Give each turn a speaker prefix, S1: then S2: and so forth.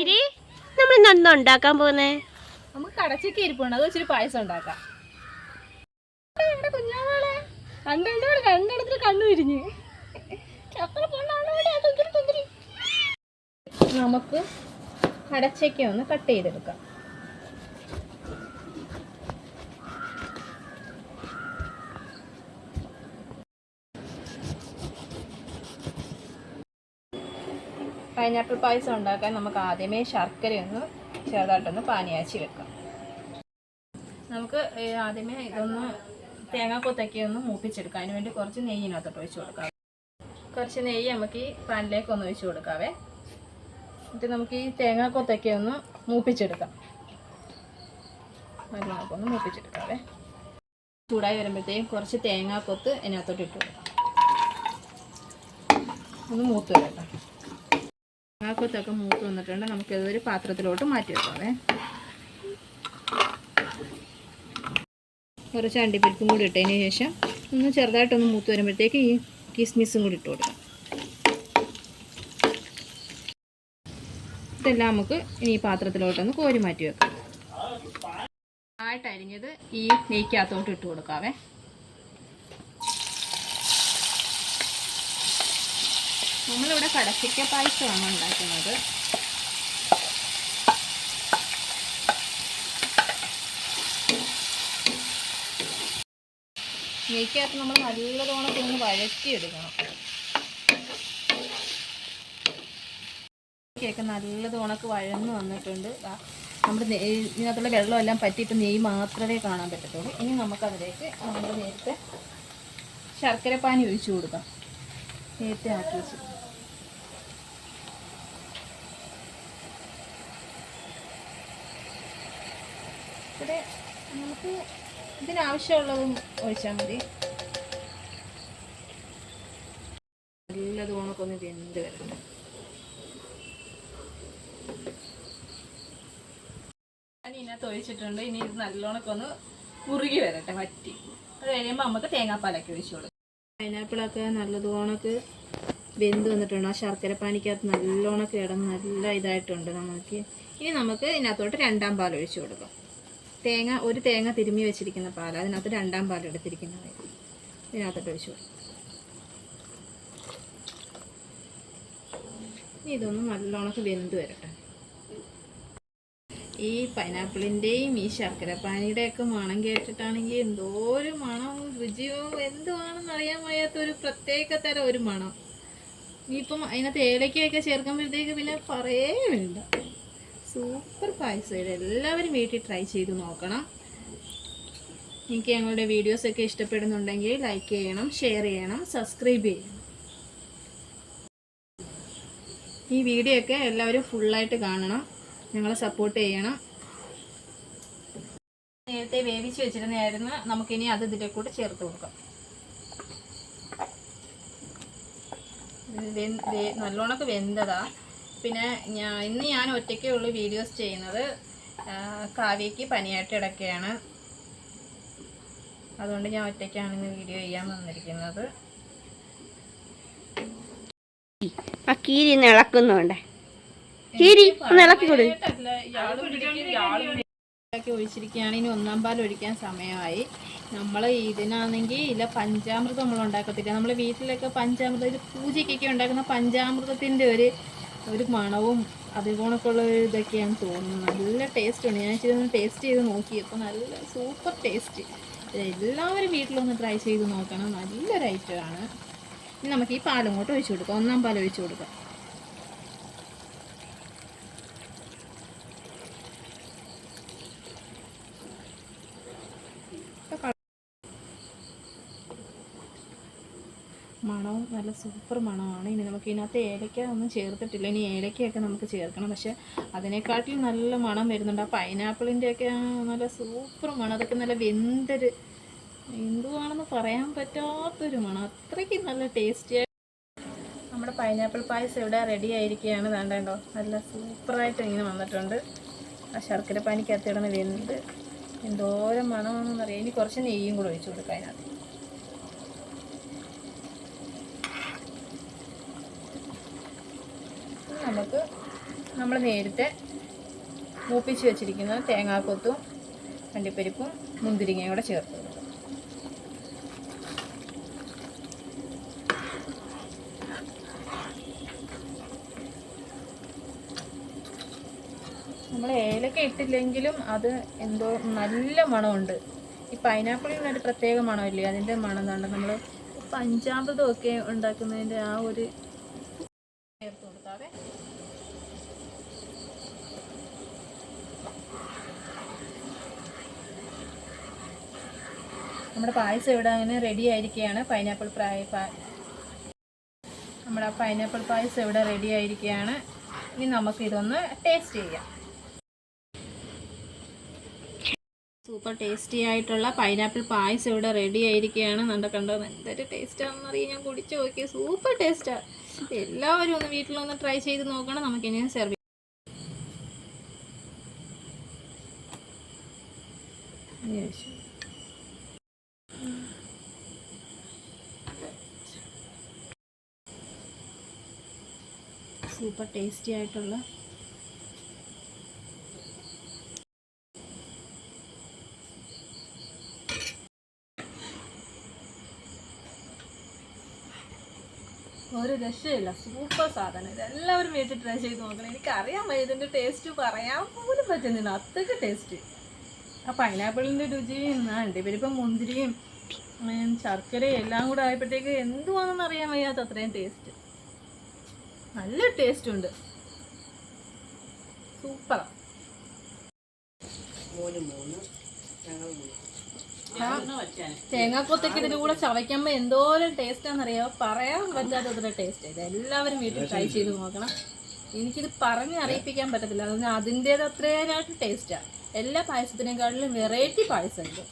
S1: ഇരി നമ്മൾ ഇന്ന് എന്താ ഉണ്ടാക്കാൻ പോകുന്നേ?
S2: നമുക്ക് കടച്ചൊക്കെ ഇരിപ്പുണ്ട്. അത് വെച്ചൊരു പായസം ഉണ്ടാക്കാം. കണ്ണു നമുക്ക് കടച്ചയ്ക്ക ഒന്ന് കട്ട് ചെയ്തെടുക്കാം. പൈനാപ്പിൾ പായസം ഉണ്ടാക്കാൻ നമുക്ക് ആദ്യമേ ശർക്കരയൊന്ന് ചെറുതായിട്ടൊന്ന് പാനിയാച്ചി വെക്കാം. നമുക്ക് ആദ്യമേ ഇതൊന്ന് തേങ്ങാക്കൊത്തൊക്കെ ഒന്ന് മൂപ്പിച്ചെടുക്കാം. അതിന് വേണ്ടി കുറച്ച് നെയ്യിനകത്തോട്ട് ഒഴിച്ചു കൊടുക്കാം. കുറച്ച് നെയ്യ് നമുക്ക് ഈ പാനിലേക്ക് ഒന്ന് ഒഴിച്ചു കൊടുക്കാവേ. എന്നിട്ട് നമുക്ക് ഈ തേങ്ങാക്കൊത്തൊക്കെ ഒന്ന് മൂപ്പിച്ചെടുക്കാം. നമുക്കൊന്ന് മൂപ്പിച്ചെടുക്കാവേ. ചൂടായി വരുമ്പോഴത്തേക്കും കുറച്ച് തേങ്ങാക്കൊത്ത് അതിനകത്തോട്ട് ഇട്ട് കൊടുക്കാം. ഒന്ന് മൂത്ത് വരട്ടെ. തേങ്ങാക്കൊത്തൊക്കെ മൂത്ത് വന്നിട്ടുണ്ട്. നമുക്കിത് ഒരു പാത്രത്തിലോട്ട് മാറ്റി വെക്കാവേ. കുറച്ച് അണ്ടിപ്പരിപ്പും കൂടി ഇട്ടതിന് ശേഷം ഒന്ന് ചെറുതായിട്ടൊന്ന് മൂത്ത് വരുമ്പോഴത്തേക്ക് ഈ കിസ്മിസും കൂടി ഇട്ട് കൊടുക്കാം. ഇതെല്ലാം നമുക്ക് ഇനി ഈ പാത്രത്തിലോട്ടൊന്ന് കോരി മാറ്റി വെക്കാം. ആയിട്ട് അരിഞ്ഞത് ഈ നെയ്ക്കകത്തോട്ട് ഇട്ട് കൊടുക്കാവേ. നമ്മളിവിടെ കടച്ചിക്ക പായസമാണ് ഉണ്ടാക്കുന്നത്. നെയ്ക്കകത്ത് നമ്മൾ നല്ലതോണം ഒന്ന് വഴറ്റിയെടുക്കണം. കേക്ക് നല്ലതോണക്ക് വഴന്ന് വന്നിട്ടുണ്ട്. നമ്മുടെ നെയ് ഇതിനകത്തുള്ള വെള്ളമെല്ലാം പറ്റിയിട്ട് നെയ്യ് മാത്രമേ കാണാൻ പറ്റത്തുള്ളൂ. ഇനി നമുക്കതിലേക്ക് നമ്മൾ നേരത്തെ ശർക്കരപ്പാനി ഒഴിച്ചു കൊടുക്കാം. നേരത്തെ ആക്കി വെച്ചു. ഇവിടെ നമുക്ക് ഇതിനാവശ്യമുള്ളതും ഒഴിച്ചാൽ മതി. നല്ലത് ഉണക്കൊന്ന് വെന്ത് വരണം. ഞാൻ ഒഴിച്ചിട്ടുണ്ട്. ഇനി ഇത് നല്ലോണക്കൊന്ന് കുറുകി വരട്ടെ വറ്റി. അത് കഴിയുമ്പോൾ നമുക്ക് തേങ്ങാപ്പാലൊക്കെ ഒഴിച്ചു കൊടുക്കും. പൈനാപ്പിളൊക്കെ നല്ലതുകൊണക്ക് വെന്ത് വന്നിട്ടുണ്ട്. ആ ശർക്കര പാനിക്കകത്ത് നല്ലോണക്ക് കിടന്ന് നല്ല ഇതായിട്ടുണ്ട് നമുക്ക് ഇനി നമുക്ക് ഇതിനകത്തോട്ട് രണ്ടാം പാൽ ഒഴിച്ചു കൊടുക്കാം. തേങ്ങ ഒരു തേങ്ങ തിരുമ്മി വെച്ചിരിക്കുന്ന പാൽ അതിനകത്ത് രണ്ടാം പാൽ എടുത്തിരിക്കുന്നത്. ഇതിനകത്തോട്ട് ഒഴിച്ചു കൊടുക്കും. ഇതൊന്ന് നല്ലോണക്ക് വെന്ത് വരട്ടെ. ഈ പൈനാപ്പിളിന്റെയും ഈ ശർക്കരപ്പാനിയുടെയൊക്കെ മണം കേട്ടിട്ടാണെങ്കിൽ എന്തോ ഒരു മണം രുചിയോ എന്തുവാണെന്ന് അറിയാൻ വയ്യാത്ത ഒരു പ്രത്യേക തരം ഒരു മണം. ഇനിയിപ്പം അതിനകത്ത് ഏലക്കയൊക്കെ ചേർക്കുമ്പോഴത്തേക്ക് പിന്നെ പറയേ വേണ്ട. സൂപ്പർ പായസം. എല്ലാവരും വീട്ടിൽ ട്രൈ ചെയ്ത് നോക്കണം. എനിക്ക് ഞങ്ങളുടെ വീഡിയോസൊക്കെ ഇഷ്ടപ്പെടുന്നുണ്ടെങ്കിൽ ലൈക്ക് ചെയ്യണം ഷെയർ ചെയ്യണം സബ്സ്ക്രൈബ് ചെയ്യണം. ഈ വീഡിയോ ഒക്കെ എല്ലാവരും ഫുള്ളായിട്ട് കാണണം. ഞങ്ങളെ സപ്പോർട്ട് ചെയ്യണം. നേരത്തെ വേവിച്ച് വെച്ചിരുന്നതായിരുന്നു. നമുക്കിനി അത് ഇതിന്റെ കൂടെ ചേർത്ത് കൊടുക്കാം. നല്ലോണൊക്കെ വെന്തതാ. പിന്നെ ഞാൻ ഇന്ന് ഞാൻ ഒറ്റയ്ക്കേ ഉള്ളൂ വീഡിയോസ് ചെയ്യുന്നത്. കാവ്യയ്ക്ക് പനിയായിട്ട് ഇടയ്ക്കാണ് അതുകൊണ്ട് ഞാൻ ഒറ്റയ്ക്കാണ് ഇന്ന് വീഡിയോ ചെയ്യാൻ വന്നിരിക്കുന്നത്.
S1: ആ കീരി ഇളക്കുന്നുണ്ട്? കീരി ഒന്ന് ഇളക്കി
S2: ഒക്കെ ഒഴിച്ചിരിക്കുകയാണ്. ഇനി ഒന്നാം പാൽ ഒഴിക്കാൻ സമയമായി. നമ്മൾ ഇതിനാണെങ്കിൽ ഇല്ല പഞ്ചാമൃതം നമ്മൾ ഉണ്ടാക്കത്തില്ല. നമ്മൾ വീട്ടിലൊക്കെ പഞ്ചാമൃതം ഒരു പൂജയ്ക്കൊക്കെ ഉണ്ടാക്കുന്ന പഞ്ചാമൃതത്തിന്റെ ഒരു ഒരു മണവും അതുപോണക്കുള്ള ഒരു ഇതൊക്കെയാണ് തോന്നുന്നത്. നല്ല ടേസ്റ്റ് ഉണ്ട് ഞാൻ ഇച്ചിരി ടേസ്റ്റ് ചെയ്ത് നോക്കിയപ്പോൾ നല്ല സൂപ്പർ ടേസ്റ്റ് എല്ലാവരും വീട്ടിലൊന്ന് ട്രൈ ചെയ്ത് നോക്കണം. നല്ലൊരു ഐറ്റമാണ് ഇനി നമുക്ക് ഈ പാലും കൂട്ട് ഒഴിച്ചു കൊടുക്കാം. ഒന്നാം പാൽ ഒഴിച്ചു കൊടുക്കാം. മണവും നല്ല സൂപ്പർ മണമാണ്. ഇനി നമുക്ക് ഇതിനകത്ത് ഏലക്ക ഒന്നും ചേർത്തിട്ടില്ല. ഇനി ഏലക്കയൊക്കെ നമുക്ക് ചേർക്കണം. പക്ഷെ അതിനെക്കാട്ടിലും നല്ല മണം വരുന്നുണ്ട്. ആ പൈനാപ്പിളിന്റെയൊക്കെ നല്ല സൂപ്പർ മണം. അതൊക്കെ നല്ല വെന്തൊരു. എന്തുവാണെന്ന് പറയാൻ പറ്റാത്തൊരു മണം. അത്രയ്ക്ക് നല്ല ടേസ്റ്റി നമ്മുടെ പൈനാപ്പിൾ പായസം ഇവിടെ റെഡി ആയിരിക്കുകയാണ്. വേണ്ടോ നല്ല സൂപ്പറായിട്ട് ഇങ്ങനെ വന്നിട്ടുണ്ട്. ആ ശർക്കര പാനിക്കകത്ത് ഇടുന്ന വെന്ത്. എന്തോരം മണമാണെന്ന് അറിയാം ഇനി കുറച്ച് നെയ്യും കൂടെ ഒഴിച്ചു കൊടുക്കാം അതിനകത്ത്. നമുക്ക് നമ്മൾ നേരത്തെ മൂപ്പിച്ച് വെച്ചിരിക്കുന്ന തേങ്ങാക്കൊത്തും അണ്ടിപ്പരിപ്പും മുന്തിരിങ്ങയും കൂടെ ചേർത്ത്. നമ്മൾ ഏലക്ക ഇട്ടില്ലെങ്കിലും അത് എന്തോ നല്ല മണമുണ്ട്. ഈ പൈനാപ്പിളിന് ഒരു പ്രത്യേക മണമില്ലേ? അതിന്റെ മണം എന്താണ്? നമ്മൾ പഞ്ചാമൃതമൊക്കെ ഉണ്ടാക്കുന്നതിന്റെ ആ ഒരു ചേർത്ത് കൊടുക്കാവേ നമ്മുടെ പായസം ഇവിടെ അങ്ങനെ റെഡി ആയിരിക്കുകയാണ്. പൈനാപ്പിൾ പ്രായ നമ്മുടെ പൈനാപ്പിൾ പായസം ഇവിടെ റെഡി ആയിരിക്കുകയാണ്. ഇനി നമുക്ക് ഇതൊന്ന് ടേസ്റ്റ് ചെയ്യാം. സൂപ്പർ ടേസ്റ്റി ആയിട്ടുള്ള പൈനാപ്പിൾ പായസം ഇവിടെ റെഡി ആയിരിക്കുകയാണ്. നല്ല കണ്ടോ എന്തൊരു ടേസ്റ്റാണെന്ന് അറിയാം. ഞാൻ കുടിച്ചു നോക്കി സൂപ്പർ ടേസ്റ്റാണ് എല്ലാവരും ഒന്ന് വീട്ടിലൊന്ന് ട്രൈ ചെയ്ത് നോക്കണം. നമുക്ക് നമുക്കിനി സെർവ് ചെയ്യാം. സൂപ്പർ ടേസ്റ്റി ആയിട്ടുള്ള ഒരു രക്ഷയില്ല. സൂപ്പർ സാധനം. ഇതെല്ലാവരും വീട്ടിൽ ട്രൈ ചെയ്ത് നോക്കണം. എനിക്കറിയാം ഇതിന്റെ ടേസ്റ്റ് പറയാൻ പോലും പറ്റുന്നില്ല. അത്രയ്ക്ക് ടേസ്റ്റ് ആ പൈനാപ്പിളിന്റെ രുചിയും ആ അണ്ടിപ്പരിപ്പം മുന്തിരിയും ശർക്കരയും എല്ലാം കൂടെ ആയപ്പോഴത്തേക്ക് എന്തുവാണെന്ന് അറിയാൻ വയ്യാത്ത അത്രയും ടേസ്റ്റ് നല്ല ടേസ്റ്റ് ഉണ്ട്. സൂപ്പർ തേങ്ങാക്കൊത്തൊക്കെ ഇതിന്റെ കൂടെ ചവയ്ക്കുമ്പോ എന്തോരം ടേസ്റ്റാണെന്നറിയാമോ പറയാൻ പറ്റാത്ത അത്ര ടേസ്റ്റ് ഇത് എല്ലാവരും വീട്ടിൽ ട്രൈ ചെയ്ത് നോക്കണം. എനിക്കിത് പറഞ്ഞ് അറിയിപ്പിക്കാൻ പറ്റത്തില്ല. അതൊന്നും അതിന്റേത് അത്രയായിട്ട് ടേസ്റ്റാണ് എല്ലാ പായസത്തിനേക്കാളിലും വെറൈറ്റി പായസം ഇത്